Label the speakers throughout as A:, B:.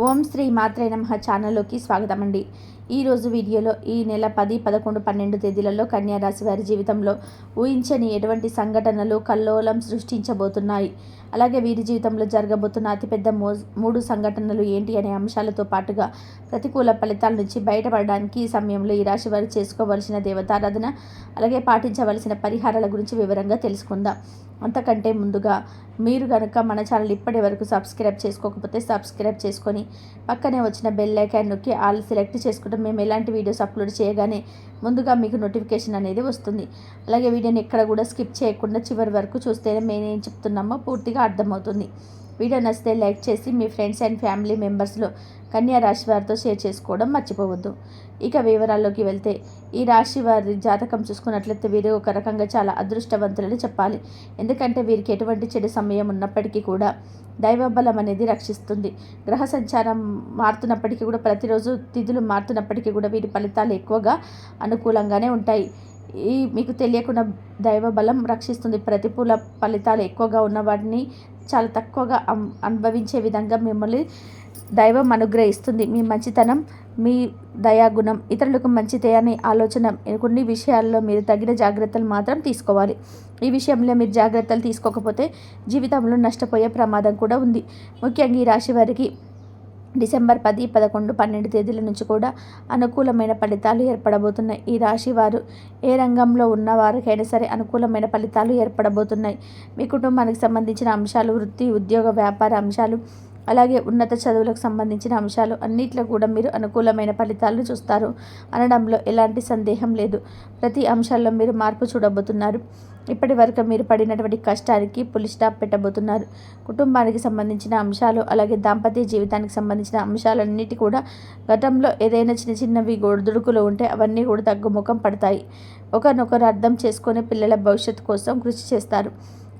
A: ఓం శ్రీ మాత్రే నమ ఛానల్లోకి స్వాగతం అండి ఈరోజు వీడియోలో ఈ నెల పది పదకొండు పన్నెండు తేదీలలో కన్యారాశి వారి జీవితంలో ఊహించని ఎటువంటి సంఘటనలు కల్లోలం సృష్టించబోతున్నాయి. అలాగే వీరి జీవితంలో జరగబోతున్న అతిపెద్ద మో మూడు సంఘటనలు ఏంటి అనే అంశాలతో పాటుగా ప్రతికూల ఫలితాల నుంచి బయటపడడానికి ఈ సమయంలో ఈ రాశి వారు చేసుకోవలసిన దేవతారాధన అలాగే పాటించవలసిన పరిహారాల గురించి వివరంగా తెలుసుకుందాం. అంతకంటే ముందుగా మీరు కనుక మన ఛానల్ ఇప్పటి వరకు సబ్స్క్రైబ్ చేసుకోకపోతే సబ్స్క్రైబ్ చేసుకొని పక్కనే వచ్చిన బెల్ ఐకాన్ నొక్కి ఆల్ సెలెక్ట్ చేసుకుంటే మేము ఎలాంటి వీడియోస్ అప్లోడ్ చేయగానే ముందుగా మీకు నోటిఫికేషన్ అనేది వస్తుంది. అలాగే వీడియోని ఎక్కడ కూడా స్కిప్ చేయకుండా చివరి వరకు చూస్తేనే మేము ఏం చెప్తున్నామో పూర్తిగా అర్థమవుతుంది. వీడియో నచ్చితే లైక్ చేసి మీ ఫ్రెండ్స్ అండ్ ఫ్యామిలీ మెంబర్స్లో కన్యా రాశి వారితో షేర్ చేసుకోవడం మర్చిపోవద్దు. ఇక వివరాల్లోకి వెళ్తే ఈ రాశి వారి జాతకం చూసుకున్నట్లయితే వీరు ఒక రకంగా చాలా అదృష్టవంతులని చెప్పాలి. ఎందుకంటే వీరికి ఎటువంటి చెడు సమయం ఉన్నప్పటికీ కూడా దైవబలం అనేది రక్షిస్తుంది. గ్రహ సంచారం మారుతున్నప్పటికీ కూడా ప్రతిరోజు తిథులు మారుతున్నప్పటికీ కూడా వీరి ఫలితాలు ఎక్కువగా అనుకూలంగానే ఉంటాయి. ఈ మీకు తెలియకుండా దైవ బలం రక్షిస్తుంది. ప్రతికూల ఫలితాలు ఎక్కువగా ఉన్న వాటిని చాలా తక్కువగా అనుభవించే విధంగా మిమ్మల్ని దైవం అనుగ్రహిస్తుంది. మీ మంచితనం మీ దయాగుణం ఇతరులకు మంచిదే అనే ఆలోచన కొన్ని విషయాల్లో మీరు తగిన జాగ్రత్తలు మాత్రం తీసుకోవాలి. ఈ విషయంలో మీరు జాగ్రత్తలు తీసుకోకపోతే జీవితంలో నష్టపోయే ప్రమాదం కూడా ఉంది. ముఖ్యంగా ఈ రాశి వారికి డిసెంబర్ పది పదకొండు పన్నెండు తేదీల నుంచి కూడా అనుకూలమైన ఫలితాలు ఏర్పడబోతున్నాయి. ఈ రాశి వారు ఏ రంగంలో ఉన్న వారికైనా సరే అనుకూలమైన ఫలితాలు ఏర్పడబోతున్నాయి. మీ కుటుంబానికి సంబంధించిన అంశాలు వృత్తి ఉద్యోగ వ్యాపార అంశాలు అలాగే ఉన్నత చదువులకు సంబంధించిన అంశాలు అన్నిట్లో కూడా మీరు అనుకూలమైన ఫలితాలను చూస్తారు. అనడంలో ఎలాంటి సందేహం లేదు. ప్రతి అంశాల్లో మీరు మార్పు చూడబోతున్నారు. ఇప్పటి వరకు మీరు పడినటువంటి కష్టానికి పులి స్టాప్ పెట్టబోతున్నారు. కుటుంబానికి సంబంధించిన అంశాలు అలాగే దాంపత్య జీవితానికి సంబంధించిన అంశాలన్నిటి కూడా గతంలో ఏదైనా చిన్న చిన్నవి గొడుదుడుకులు ఉంటే అవన్నీ కూడా తగ్గుముఖం పడతాయి. ఒకరినొకరు అర్థం చేసుకొని పిల్లల భవిష్యత్తు కోసం కృషి చేస్తారు.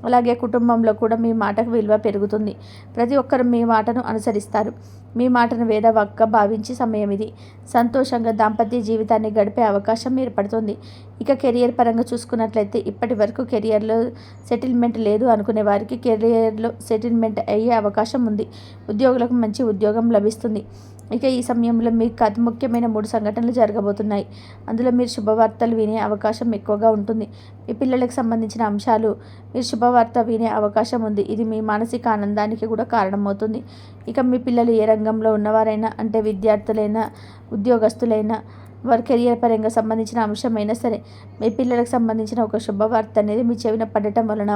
A: అలాగే కుటుంబంలో కూడా మీ మాటకు విలువ పెరుగుతుంది. ప్రతి ఒక్కరు మీ మాటను అనుసరిస్తారు. మీ మాటను వేదవక్క భావించి సమయం ఇది. సంతోషంగా దాంపత్య జీవితాన్ని గడిపే అవకాశం ఏర్పడుతుంది. ఇక కెరియర్ పరంగా చూసుకున్నట్లయితే ఇప్పటి వరకు కెరియర్లో సెటిల్మెంట్ లేదు అనుకునే వారికి కెరియర్లో సెటిల్మెంట్ అయ్యే అవకాశం ఉంది. ఉద్యోగులకు మంచి ఉద్యోగం లభిస్తుంది. ఇక ఈ సమయంలో మీకు అతి ముఖ్యమైన మూడు సంఘటనలు జరగబోతున్నాయి. అందులో మీరు శుభవార్తలు వినే అవకాశం ఎక్కువగా ఉంటుంది. మీ పిల్లలకు సంబంధించిన అంశాలు మీరు శుభవార్త వినే అవకాశం ఉంది. ఇది మీ మానసిక ఆనందానికి కూడా కారణమవుతుంది. ఇక మీ పిల్లలు ఏ రంగంలో ఉన్నవారైనా అంటే విద్యార్థులైనా ఉద్యోగస్తులైనా వారి కెరియర్ పరంగా సంబంధించిన అంశమైనా సరే మీ పిల్లలకు సంబంధించిన ఒక శుభవార్త అనేది మీ చెవిన పడటం వలన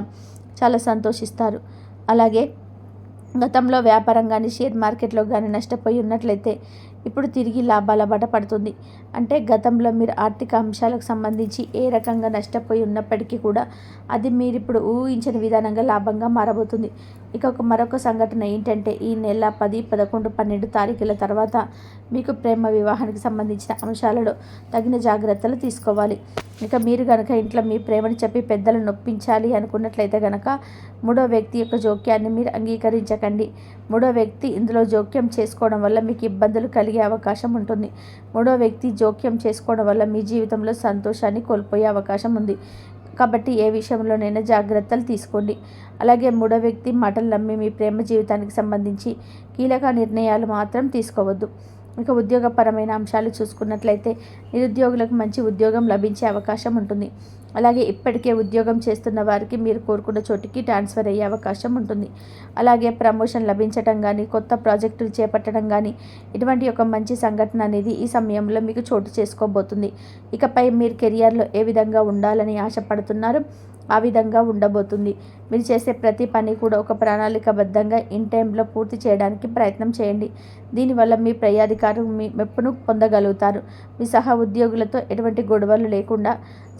A: చాలా సంతోషిస్తారు. అలాగే గతంలో వ్యాపారం కానీ షేర్ మార్కెట్లో కానీ నష్టపోయి ఉన్నట్లయితే ఇప్పుడు తిరిగి లాభాల బాట పడుతుంది. అంటే గతంలో మీరు ఆర్థిక అంశాలకు సంబంధించి ఏ రకంగా నష్టపోయి ఉన్నప్పటికీ కూడా అది మీరు ఇప్పుడు ఊహించిన విధానంగా లాభంగా మారబోతుంది. ఇక ఒక మరొక సంఘటన ఏంటంటే ఈ నెల పది పదకొండు పన్నెండు తారీఖుల తర్వాత మీకు ప్రేమ వివాహానికి సంబంధించిన అంశాలలో తగిన జాగ్రత్తలు తీసుకోవాలి. ఇక మీరు కనుక ఇంట్లో మీ ప్రేమను చెప్పి పెద్దలు నొప్పించాలి అనుకున్నట్లయితే కనుక మూడో వ్యక్తి యొక్క జోక్యాన్ని మీరు అంగీకరించకండి. మూడో వ్యక్తి ఇందులో జోక్యం చేసుకోవడం వల్ల మీకు ఇబ్బందులు కలిగి అవకాశం ఉంటుంది. మూడో వ్యక్తి జోక్యం చేసుకోవడం వల్ల మీ జీవితంలో సంతోషాన్ని కోల్పోయే అవకాశం ఉంది. కాబట్టి ఏ విషయంలోనైనా జాగ్రత్తలు తీసుకోండి. అలాగే మూడో వ్యక్తి మాటలు నమ్మి మీ ప్రేమ జీవితానికి సంబంధించి కీలక నిర్ణయాలు మాత్రం తీసుకోవద్దు. ఇక ఉద్యోగపరమైన అంశాలు చూసుకున్నట్లయితే నిరుద్యోగులకు మంచి ఉద్యోగం లభించే అవకాశం ఉంటుంది. అలాగే ఇప్పటికే ఉద్యోగం చేస్తున్న వారికి మీరు కోరుకున్న చోటికి ట్రాన్స్ఫర్ అయ్యే అవకాశం ఉంటుంది. అలాగే ప్రమోషన్ లభించడం కానీ కొత్త ప్రాజెక్టులు చేపట్టడం కానీ ఇటువంటి ఒక మంచి సంఘటన అనేది ఈ సమయంలో మీకు చోటు చేసుకోబోతుంది. ఇకపై మీరు కెరియర్లో ఏ విధంగా ఉండాలని ఆశపడుతున్నారు? ఆ విధంగా ఉండబోతుంది. మీరు చేసే ప్రతి పని కూడా ఒక ప్రణాళికబద్ధంగా ఇన్ టైంలో పూర్తి చేయడానికి ప్రయత్నం చేయండి. దీనివల్ల మీ పై అధికారులు మీ మెప్పును పొందగలుగుతారు. మీ సహా ఉద్యోగులతో ఎటువంటి గొడవలు లేకుండా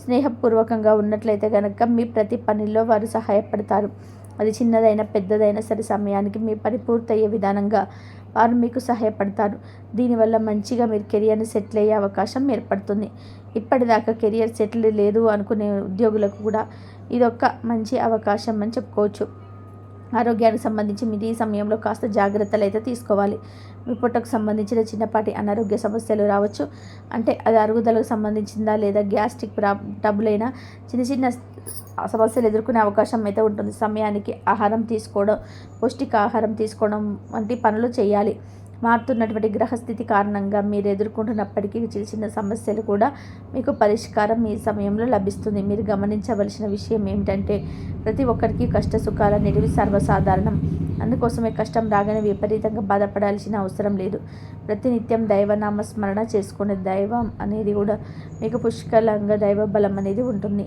A: స్నేహపూర్వకంగా ఉన్నట్లయితే కనుక మీ ప్రతి పనిలో వారు సహాయపడతారు. అది చిన్నదైనా పెద్దదైనా సరే సమయానికి మీ పని పూర్తయ్యే విధానంగా వారు మీకు సహాయపడతారు. దీనివల్ల మంచిగా మీరు కెరియర్ని సెటిల్ అయ్యే అవకాశం ఏర్పడుతుంది. ఇప్పటిదాకా కెరియర్ సెటిల్ లేదు అనుకునే ఉద్యోగులకు కూడా ఇదొక మంచి అవకాశం అని చెప్పుకోవచ్చు. ఆరోగ్యానికి సంబంధించి మీరు ఈ సమయంలో కాస్త జాగ్రత్తలు అయితే తీసుకోవాలి. మీ పొట్టకు సంబంధించిన చిన్నపాటి అనారోగ్య సమస్యలు రావచ్చు. అంటే అది అరుగుదలకు సంబంధించిందా లేదా గ్యాస్ట్రిక్ ప్రా టబ్బులైనా చిన్న చిన్న సమస్యలు ఎదుర్కొనే అవకాశం అయితే ఉంటుంది. సమయానికి ఆహారం తీసుకోవడం పౌష్టిక ఆహారం తీసుకోవడం వంటి పనులు చేయాలి. మారుతున్నటువంటి గ్రహస్థితి కారణంగా మీరు ఎదుర్కొంటున్నప్పటికీ చిన్న చిన్న సమస్యలు కూడా మీకు పరిష్కారం ఈ సమయంలో లభిస్తుంది. మీరు గమనించవలసిన విషయం ఏమిటంటే ప్రతి ఒక్కరికి కష్ట సుఖాలు అనేటివి సర్వసాధారణం. అందుకోసమే కష్టం రాగానే విపరీతంగా బాధపడాల్సిన అవసరం లేదు. ప్రతినిత్యం దైవనామ స్మరణ చేసుకునే దైవం అనేది కూడా మీకు పుష్కలంగా దైవ బలం అనేది ఉంటుంది.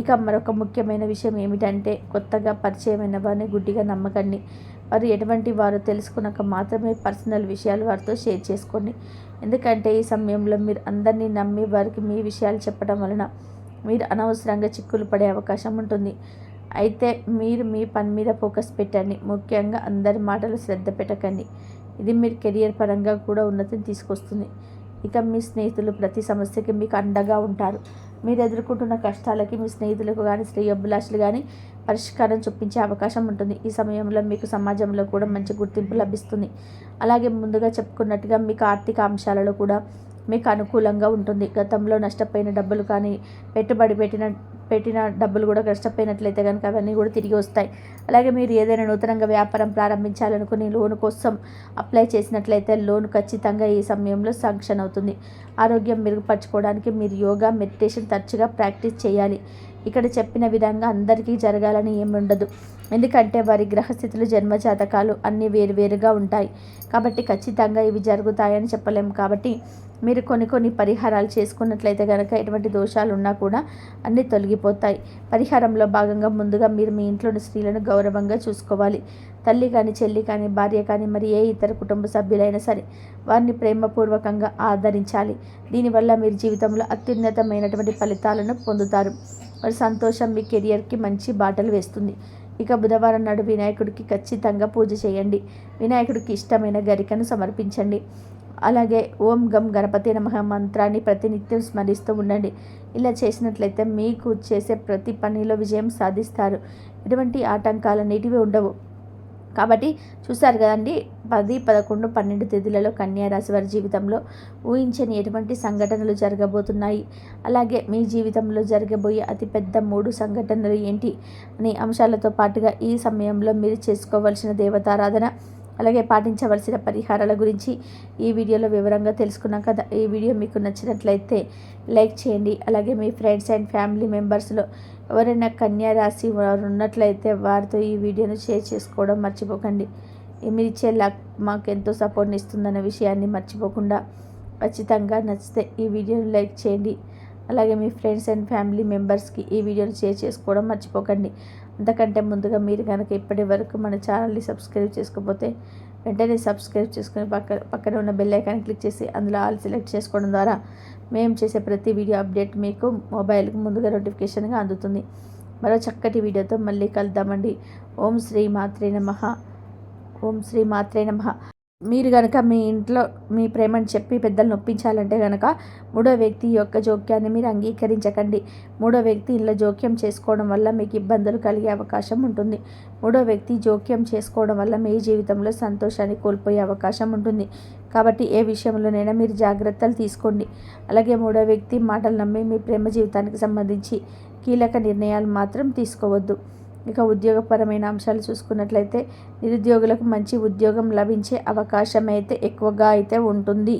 A: ఇక మరొక ముఖ్యమైన విషయం ఏమిటంటే కొత్తగా పరిచయమైన వారిని గుడ్డిగా నమ్మకండి. వారు ఎటువంటి వారు తెలుసుకున్నాక మాత్రమే పర్సనల్ విషయాలు వారితో షేర్ చేసుకోండి. ఎందుకంటే ఈ సమయంలో మీరు అందరినీ నమ్మి వారికి మీ విషయాలు చెప్పడం వలన మీరు అనవసరంగా చిక్కులు పడే అవకాశం ఉంటుంది. అయితే మీరు మీ పని మీద ఫోకస్ పెట్టండి. ముఖ్యంగా అందరి మాటలు శ్రద్ధ పెట్టకండి. ఇది మీరు కెరియర్ పరంగా కూడా ఉన్నతిని తీసుకొస్తుంది. ఇక మీ స్నేహితులు ప్రతి సమస్యకి మీకు అండగా ఉంటారు. మీరు ఎదుర్కొంటున్న కష్టాలకి మీ స్నేహితులకు కానీ శ్రేయోభిలాషులు కానీ పరిష్కారం చూపించే అవకాశం ఉంటుంది. ఈ సమయంలో మీకు సమాజంలో కూడా మంచి గుర్తింపు లభిస్తుంది. అలాగే ముందుగా చెప్పుకున్నట్టుగా మీకు ఆర్థిక అంశాలలో కూడా మీకు అనుకూలంగా ఉంటుంది. గతంలో నష్టపోయిన డబ్బులు కానీ పెట్టుబడి పెట్టిన పెట్టిన డబ్బులు కూడా కష్టపోయినట్లయితే కనుక అవన్నీ కూడా తిరిగి వస్తాయి. అలాగే మీరు ఏదైనా నూతనంగా వ్యాపారం ప్రారంభించాలనుకుని లోన్ కోసం అప్లై చేసినట్లయితే లోన్ ఖచ్చితంగా ఈ సమయంలో శాంక్షన్ అవుతుంది. ఆరోగ్యం మెరుగుపరచుకోవడానికి మీరు యోగా మెడిటేషన్ తరచుగా ప్రాక్టీస్ చేయాలి. ఇక్కడ చెప్పిన విధంగా అందరికీ జరగాలని ఏమి ఉండదు. ఎందుకంటే వారి గ్రహస్థితులు జన్మజాతకాలు అన్నీ వేరువేరుగా ఉంటాయి. కాబట్టి ఖచ్చితంగా ఇవి జరుగుతాయని చెప్పలేము. కాబట్టి మీరు కొన్ని కొన్ని పరిహారాలు చేసుకున్నట్లయితే కనుక ఎటువంటి దోషాలు ఉన్నా కూడా అన్నీ తొలగిపోతాయి. పరిహారంలో భాగంగా ముందుగా మీరు మీ ఇంట్లోని స్త్రీలను గౌరవంగా చూసుకోవాలి. తల్లి కానీ చెల్లి కానీ భార్య కానీ మరి ఏ ఇతర కుటుంబ సభ్యులైనా సరే వారిని ప్రేమపూర్వకంగా ఆదరించాలి. దీనివల్ల మీరు జీవితంలో అత్యున్నతమైనటువంటి ఫలితాలను పొందుతారు. మరి సంతోషం మీ కెరియర్కి మంచి బాటలు వేస్తుంది. ఇక బుధవారం నాడు వినాయకుడికి ఖచ్చితంగా పూజ చేయండి. వినాయకుడికి ఇష్టమైన గరికను సమర్పించండి. అలాగే ఓం గం గణపతి నమ మంత్రాన్ని ప్రతినిత్యం స్మరిస్తూ ఉండండి. ఇలా చేసినట్లయితే మీకు చేసే ప్రతి పనిలో విజయం సాధిస్తారు. ఎటువంటి ఆటంకాలు అనేటివి ఉండవు. కాబట్టి చూశారు కదండి పది పదకొండు పన్నెండు తేదీలలో కన్యారాశి వారి జీవితంలో ఊహించని ఎటువంటి సంఘటనలు జరగబోతున్నాయి. అలాగే మీ జీవితంలో జరగబోయే అతిపెద్ద మూడు సంఘటనలు ఏంటి అనే అంశాలతో పాటుగా ఈ సమయంలో మీరు చేసుకోవాల్సిన దేవతారాధన అలాగే పాటించవలసిన పరిహారాల గురించి ఈ వీడియోలో వివరంగా తెలుసుకున్నాం కదా. ఈ వీడియో మీకు నచ్చినట్లయితే లైక్ చేయండి. అలాగే మీ ఫ్రెండ్స్ అండ్ ఫ్యామిలీ మెంబర్స్లో ఎవరైనా కన్యా రాశి వారు ఉన్నట్లయితే వారితో ఈ వీడియోను షేర్ చేసుకోవడం మర్చిపోకండి. మీరు ఇచ్చే లక్ మాకు ఎంతో సపోర్ట్ని ఇస్తుందన్న విషయాన్ని మర్చిపోకుండా ఖచ్చితంగా నచ్చితే ఈ వీడియోను లైక్ చేయండి. అలాగే మీ ఫ్రెండ్స్ అండ్ ఫ్యామిలీ మెంబర్స్కి ఈ వీడియోని షేర్ చేసుకోవడం మర్చిపోకండి. అంతకంటే ముందుగా మీరు కనుక ఇప్పటి వరకు మన ఛానల్ని సబ్స్క్రైబ్ చేసుకోకపోతే వెంటనే సబ్స్క్రైబ్ చేసుకుని పక్క పక్కన ఉన్న బెల్ ఐకాన్ క్లిక్ చేసి అందులో ఆల్ సెలెక్ట్ చేసుకోవడం ద్వారా మేము చేసే ప్రతి వీడియో అప్డేట్ మీకు మొబైల్కి ముందుగా నోటిఫికేషన్గా అందుతుంది. మరో చక్కటి వీడియోతో మళ్ళీ కలుద్దామండి. ఓం శ్రీ మాత్రే నమ. ఓం శ్రీ మాత్రే నమ. మీరు కనుక మీ ఇంట్లో మీ ప్రేమను చెప్పి పెద్దలు నొప్పించాలంటే కనుక మూడో వ్యక్తి యొక్క జోక్యాన్ని మీరు అంగీకరించకండి. మూడో వ్యక్తి ఇంట్లో జోక్యం చేసుకోవడం వల్ల మీకు ఇబ్బందులు కలిగే అవకాశం ఉంటుంది. మూడో వ్యక్తి జోక్యం చేసుకోవడం వల్ల మీ జీవితంలో సంతోషాన్ని కోల్పోయే అవకాశం ఉంటుంది. కాబట్టి ఏ విషయంలోనైనా మీరు జాగ్రత్తలు తీసుకోండి. అలాగే మూడో వ్యక్తి మాటలు నమ్మి మీ ప్రేమ జీవితానికి సంబంధించి కీలక నిర్ణయాలు మాత్రం తీసుకోవద్దు. ఇక ఉద్యోగపరమైన అంశాలు చూసుకున్నట్లయితే నిరుద్యోగులకు మంచి ఉద్యోగం లభించే అవకాశం అయితే ఎక్కువగా అయితే ఉంటుంది.